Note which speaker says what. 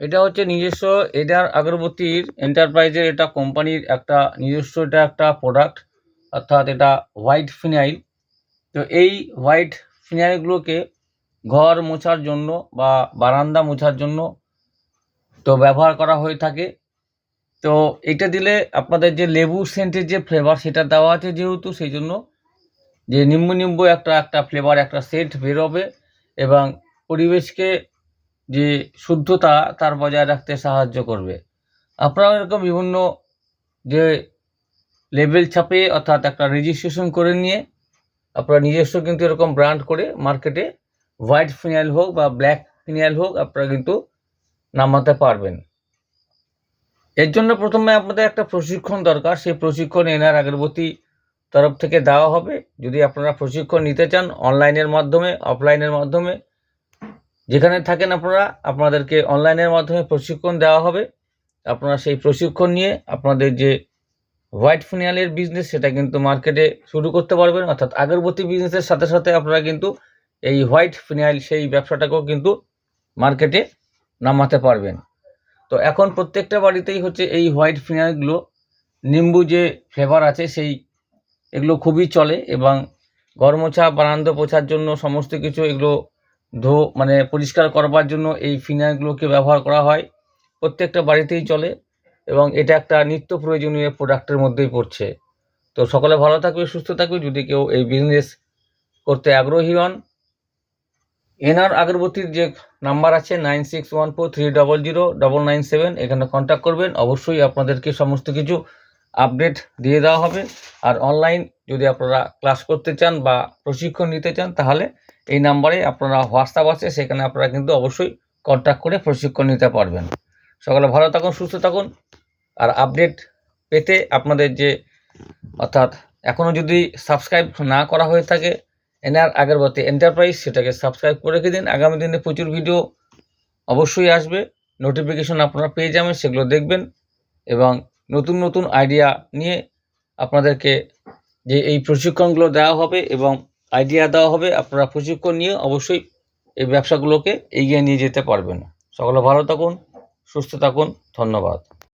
Speaker 1: এটা হচ্ছে নিজস্ব এটার আগরবত্তির এন্টারপ্রাইজের এটা কোম্পানির একটা নিজস্ব এটা একটা প্রোডাক্ট অর্থাৎ এটা হোয়াইট ফিনাইল তো এই হোয়াইট ফিনাইলগুলোকে ঘর মোছার জন্য বা বারান্দা মোছার জন্য তো ব্যবহার করা হয়ে থাকে। তো এটা দিলে আপনাদের যে লেবু সেন্টের যে ফ্লেভার সেটা দেওয়া আছে যেহেতু, সেই জন্য যে নিম্বু নিম্বু একটা একটা ফ্লেভার একটা সেন্ট বেরোবে এবং পরিবেশকে যে শুদ্ধতা তার বজায় রাখতে সাহায্য করবে। আপনারা এরকম বিভিন্ন যে লেবেল ছাপে অর্থাৎ একটা রেজিস্ট্রেশন করে নিয়ে আপনারা নিজস্ব কিন্তু এরকম ব্র্যান্ড করে মার্কেটে হোয়াইট ফিনাইল হোক বা ব্ল্যাক ফিনাইল হোক আপনারা কিন্তু নামাতে পারবেন। এর জন্য প্রথমে আপনাদের একটা প্রশিক্ষণ দরকার। সেই প্রশিক্ষণ এনার আগরবতী তরফ থেকে দেওয়া হবে। যদি আপনারা প্রশিক্ষণ নিতে চান অনলাইনের মাধ্যমে অফলাইনের মাধ্যমে যেখানে থাকেন আপনারা, আপনাদেরকে অনলাইনের মাধ্যমে প্রশিক্ষণ দেওয়া হবে। আপনারা সেই প্রশিক্ষণ নিয়ে আপনাদের যে হোয়াইট ফিনাইলের বিজনেস সেটা কিন্তু মার্কেটে শুরু করতে পারবেন। অর্থাৎ আগরবতী বিজনেসের সাথে সাথে আপনারা কিন্তু এই হোয়াইট ফিনাইল, সেই ব্যবসাটাকেও কিন্তু মার্কেটে নামাতে পারবেন। তো এখন প্রত্যেকটা বাড়িতেই হচ্ছে এই হোয়াইট ফিনাইলগুলো। নিম্বু যে ফ্লেভার আছে, সেই এগুলো খুবই চলে এবং ঘর মোছা বারান্দা পোছার জন্য সমস্ত কিছু এগুলো ধো মানে পরিষ্কার করবার জন্য এই ফিনাইলগুলোকে ব্যবহার করা হয়। প্রত্যেকটা বাড়িতেই চলে এবং এটা একটা নিত্য প্রয়োজনীয় প্রোডাক্টের মধ্যেই পড়ছে। তো সকলে ভালো থাকবে, সুস্থ থাকবে। যদি কেউ এই বিজনেস করতে আগ্রহী হন এনার আগরবতীর যে নাম্বার আছে nine six one four three double zero double nine seven, এখানে কন্ট্যাক্ট করবেন। অবশ্যই আপনাদেরকে সমস্ত কিছু আপডেট দিয়ে দেওয়া হবে। আর অনলাইন যদি আপনারা ক্লাস করতে চান বা প্রশিক্ষণ নিতে চান, তাহলে এই নাম্বারে আপনারা হোয়াটসঅ্যাপ আছে, সেখানে আপনারা কিন্তু অবশ্যই কন্ট্যাক্ট করে প্রশিক্ষণ নিতে পারবেন। সকলে ভালো থাকুন, সুস্থ থাকুন। আর আপডেট পেতে আপনাদের যে, অর্থাৎ এখনও যদি সাবস্ক্রাইব না করা হয়ে থাকে এনআর আগরবতী এন্টারপ্রাইজ সেটাকে সাবস্ক্রাইব করে রেখে দিন। আগামী দিনে প্রচুর ভিডিও অবশ্যই আসবে। নোটিফিকেশন আপনারা পেয়ে যাবেন, সেগুলো দেখবেন এবং নতুন নতুন আইডিয়া নিয়ে আপনাদেরকে যে এই প্রশিক্ষণগুলো দেওয়া হবে এবং আইডিয়া দেওয়া হবে, আপনারা প্রশিক্ষণ নিয়ে অবশ্যই এই ব্যবসাগুলোকে এগিয়ে নিয়ে যেতে পারবেন। সকলে ভালো থাকুন, সুস্থ থাকুন, ধন্যবাদ।